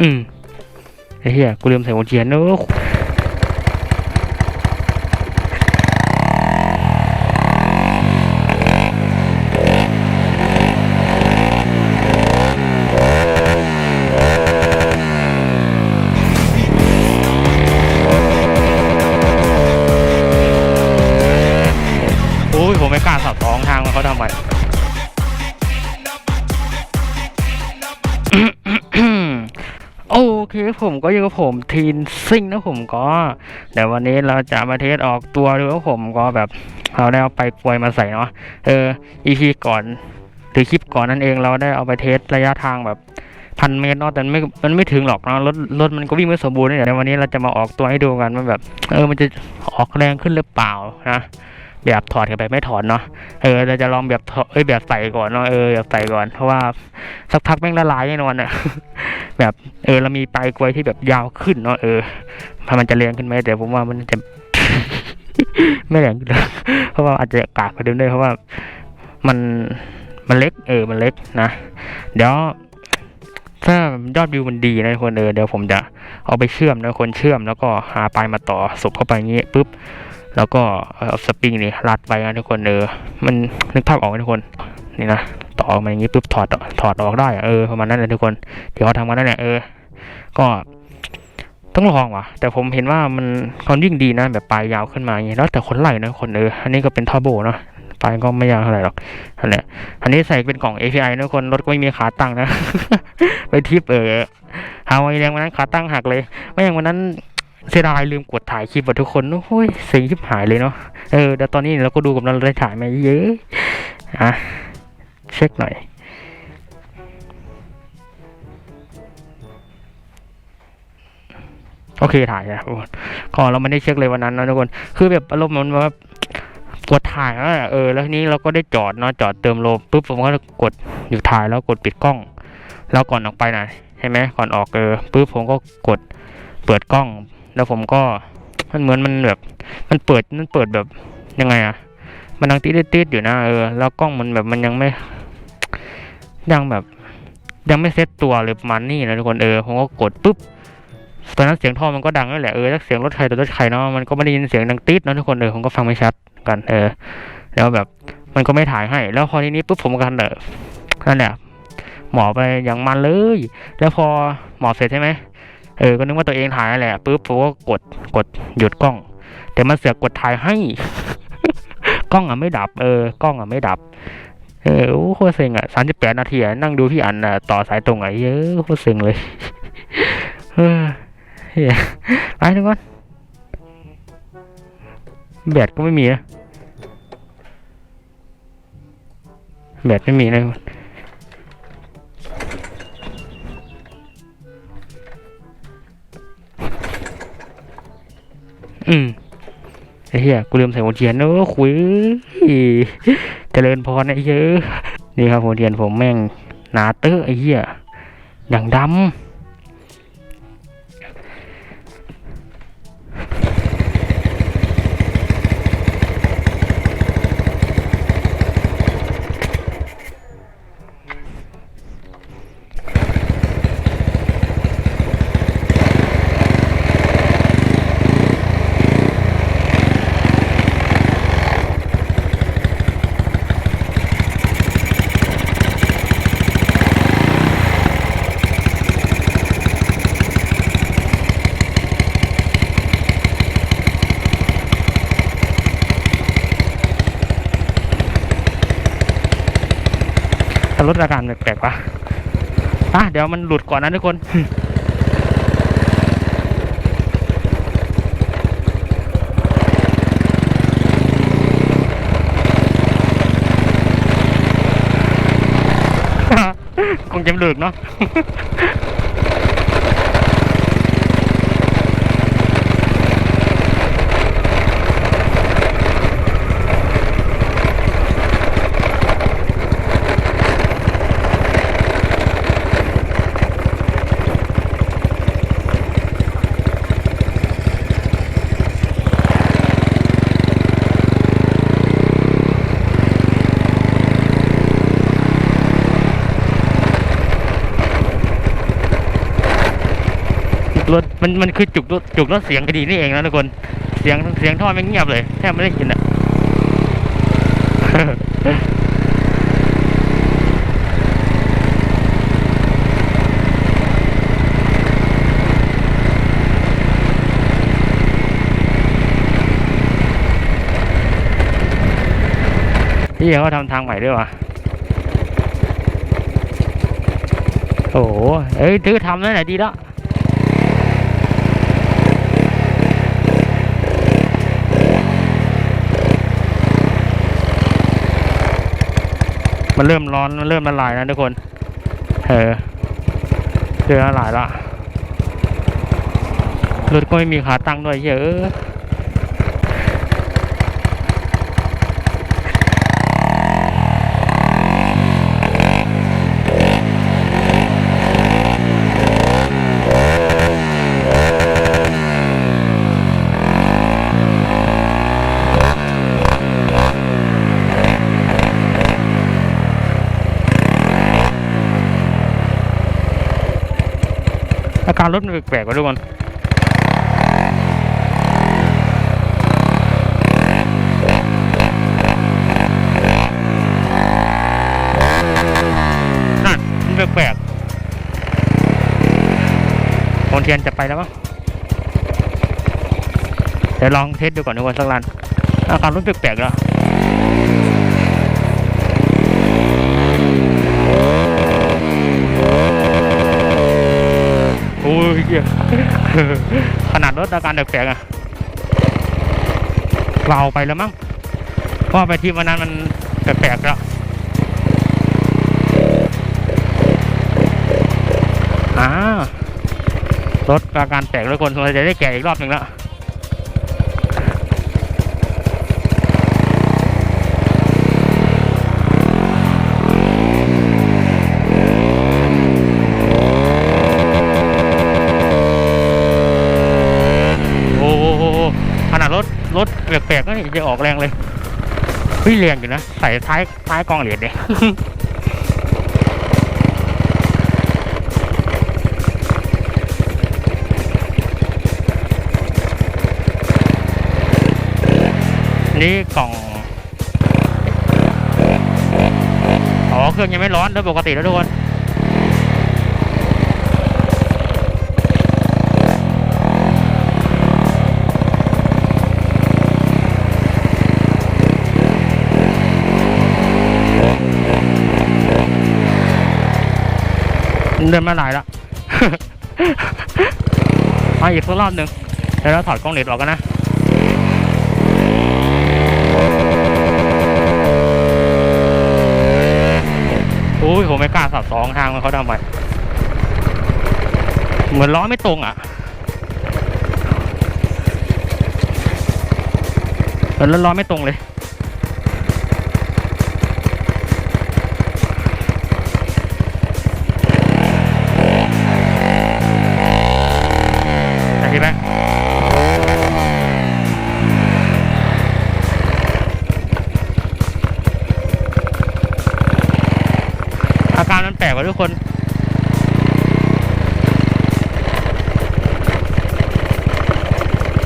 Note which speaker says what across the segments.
Speaker 1: อืมไอ้เหี้ยกูลืมใส่หัวเทียนเนอ ผมก็อยู่กับผมทีนซิ่งนะผมก็เดี๋ยววันนี้เราจะมาเทสออกตัวดูว่าผมก็แบบเราได้เอาไปกลวยมาใส่เนาะเอออีพีก่อนหรือคลิปก่อนนั่นเองเราได้เอาไปเทสระยะทางแบบพันเมตรเนาะแต่ไม่มันไม่ถึงหรอกเนาะรถรถมันก็วิ่งไม่สมบูรณ์เนี่ยเดี๋ยววันนี้เราจะมาออกตัวให้ดูกันว่าแบบ เออมันจะออกแรงขึ้นหรือเปล่านะ แบบถอดกันไปไม่ถอดเนาะเออเราจะลองแบบถอดเอ้ยแบบใส่ก่อนเนาะเออแบบใส่ก่อนเพราะว่าสักพักแม่งละลายแน่นอนอะแบบเออเรามีปลายกล้วยที่แบบยาวขึ้นเนาะเออถ้ามันจะแรงขึ้นไหมแต่ผมว่ามันจะไม่แรงขึ้นเพราะว่าอาจจะกากกว่าเดิมด้วยเพราะว่ามันมันเล็กเออมันเล็กนะเดี๋ยวถ้ายอดวิวมันดีนะคนเออเดี๋ยวผมจะเอาไปเชื่อมนะคนเชื่อมแล้วก็หาปลายมาต่อศพเข้าไปอย่างงี้ปุ๊บ แล้วก็เอาสปริงนี่รัดไว้นะทุกคนเออมันนึกภาพออกไหมทุกคนนี่นะต่อออกมาอย่างงี้ปุ๊บถอดถอดออกได้เออประมาณนั้นเลยทุกคนที่เขาทำกันนั่นแหละเออ ก็ต้องลองว่ะ แต่ผมเห็นว่ามันความยิ่งดีนะแบบปลายยาวขึ้นมาอย่างนี้แล้วแต่คนไหลนะคนเอออันนี้ก็เป็นท่อโบเนาะปลายก็ไม่ยาวเท่าไหร่หรอกนั่นแหละอันนี้ใส่เป็นกล่อง API นะคนรถก็ไม่มีขาตั้งนะ ไปทิปเออหาไว้แรงวันนั้นขาตั้งหักเลยไม่อย่างวันนั้น เสียดายลืมกดถ่ายคลิปอะทุกคนโอ้ยเสียงชิบหายเลยเนาะเออเดี๋ยวตอนนี้เราก็ดูกับเราได้ถ่ายไหมเยอะอะเช็คหน่อยโอเคถ่ายนะทุกคนเราไม่ได้เช็คเลยวันนั้นนะทุกคนคือแบบอารมณ์มันว่ากดถ่ายแล้วเออ แล้วทีนี้เราก็ได้จอดเนาะจอดเติมลมปุ๊บผมก็กดหยุดถ่ายแล้วกดปิดกล้อง แล้วก่อนออกไปนะใช่ไหมก่อนออกเออปุ๊บผมก็กดเปิดกล้อง แล้วผมก็มันเหมือนมันแบบ มันเปิดมันเปิดแบบยังไงอะมันดังติดติดอยู่นะเออแล้วกล้องมันแบบมันยังไม่ยังแบบ ยังไม่เซ็ตตัวเลยประมาณนี้นะทุกคนเออผมก็กดปุ๊บตอนนั้นเสียงท่อมันก็ดังนั่นแหละเออถ้าเสียงรถใครตัวรถใครเนาะมันก็ไม่ได้ยินเสียงดังติดเนาะทุกคนเออผมก็ฟังไม่ชัดกัน เออ แล้วแบบมันก็ไม่ถ่ายให้ แล้วพอทีนี้ปุ๊บผมกันเออนั่นแหละหมอไปอย่างมันเลย แล้วพอหมอเสร็จใช่ไหม เออก็นึกว่าตัวเองถ่ายแหละปุ๊บผมก็กดกดหยุดกล้อง แต่มันเสือกกดถ่ายให้ กล้องอะไม่ดับ เออกล้องอะไม่ดับ เออโอ้โคตรเซ็งอะสามสิบแปดนาทีนั่งดูพี่อันอะต่อสายตรงอะเยอะโคตรเซ็งเลยเฮียไปทุกคนแบตก็ไม่มีนะแบตไม่มีนะทุ อืมไอ้เหี้ยกูลืมใส่หัวเทียนเนอะคุยเจริญพรไอ้เยอะนี่ครับหัวเทียนผมแม่งหนาเตอะไอ้เหี้ยอย่างดำ รถอาการแปลกๆปะอะเดี๋ยวมันหลุดก่อนนะทุกคนคงจะหลุดเนาะ มันมันคือจุกจุกรถเสียงก็ดีนี่เองนะทุกคนเสียงเสียงท่อไม่เงียบเลยแทบไม่ได้ยินอะพี่เขาทำทางใหม่ด้วยวะโอ้โหเอ้ยถือทำนั่นแหละดีแล้ว มันเริ่มร้อนมันเริ่มละลายนะทุกคน เออเริ่มละลายละรถก็ไม่มีขาตั้งด้วยเหี้ยาการรถมันแปลกๆว่าทุกคนนั่นมันแปลกๆคนเทียนจะไปแล้วมั้งเดี๋ยวลองเทสดูก่อนทุกคนสักรันอาการรถแปลกๆแล้ว โอ้ยเหี้ยขนาดรถอาการแปลกๆอะเราไปแล้วมั้งเพราะไปที่วันนั้นมันแปลกๆแล้วอ่ารถอาการแปลกแล้วคนเราจะได้แก่อีกรอบหนึ่งแล้ว รถแปลกๆก็จะออกแรงเลยเฮ้ยแรงอยู่นะ ใส่ท้ายท้ายกองเหรียญเนี่ยนี่กล่องอ๋อเครื่องยังไม่ร้อนโดยปกติแล้วทุกคน เดินมาหลายละมาอีกสักรอบหนึ่งแล้วเราถอดกล้องเลดออกกันนะโอ้ยผมไม่กล้าสับสองทางมันเขาทำไปเหมือนล้อไม่ตรงอะเหมือนล้อไม่ตรงเลย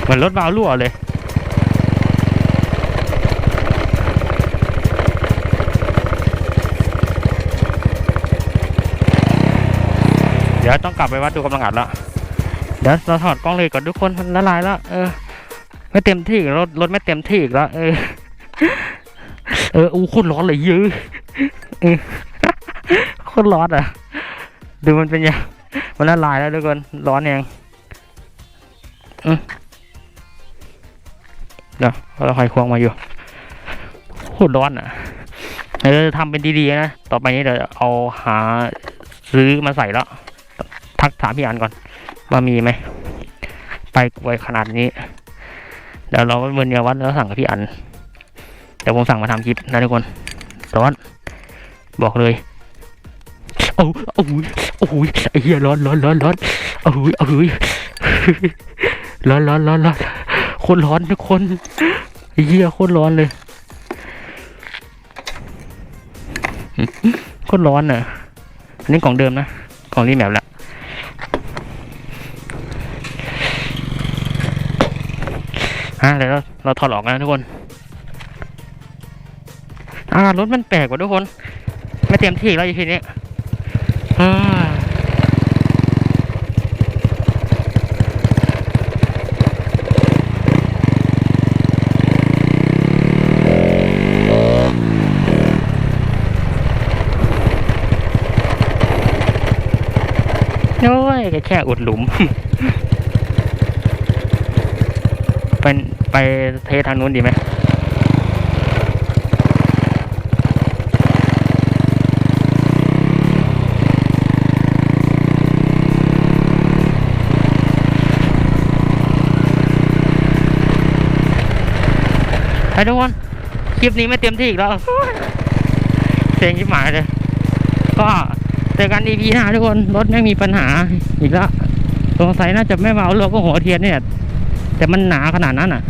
Speaker 1: เหมือนรถวาล์วรั่วเลยเดี๋ยวต้องกลับไปวัดดูกำลังอัดแล้วเดี๋ยวเราถอดกล้องเลยก่อนทุกคนมันละลายแล้วเออ ไม่เต็มที่รถรถไม่เต็มที่อีกแล้วเออ เอออู้โคตรร้อนเลยยอะเออโคตรร้อนอะ ดูมันเป็นยังมันละลายแล้วทุกคนร้อนยังอืม เดี๋ยวเราคอยควงมาอยู่โคตรร้อนอะเออทำเป็นดีๆนะ ต่อไปนี้เดี๋ยวเอาหาซื้อมาใส่แล้ว ทักถามพี่อันก่อน ว่ามีไหม ไปไวยขนาดนี้ เดี๋ยวเราไปเมินเยาวัดแล้วสั่งกับพี่อัน เดี๋ยวผมสั่งมาทำคลิปนะทุกคนร้อนบอกเลยโอ้โอ้ยโอ้ยไอ้เหี้ยร้อนร้อนร้อนร้อนโอ้ยโอ้ยร้อนร้อนร้อนร้อน คนร้อนทุกคนเยี่ยโคตรร้อนเลยโคตรร้อนเนอะอันนี้กล่องเดิมนะกล่องรีแมปละฮะเดี๋ยวเราถอดออกกันะทุกคน อ่ารถมันแปลกกว่าทุกคน ไม่เต็มที่แล้วอีกทีนี้อ่า แค่อุดหลุมเป็นไปเททางนู้นดีไหมไปทุกคน คลิปนี้ไม่เต็มที่อีกแล้วเซ็งชิบหมายเลย ก็ เจอกัน EP หน้าทุกคน รถไม่มีปัญหาอีกแล้วสงสัยน่าจะไม่มาเอาเรือก็หัวเทียนเนี่ย แต่มันหนาขนาดนั้นอะ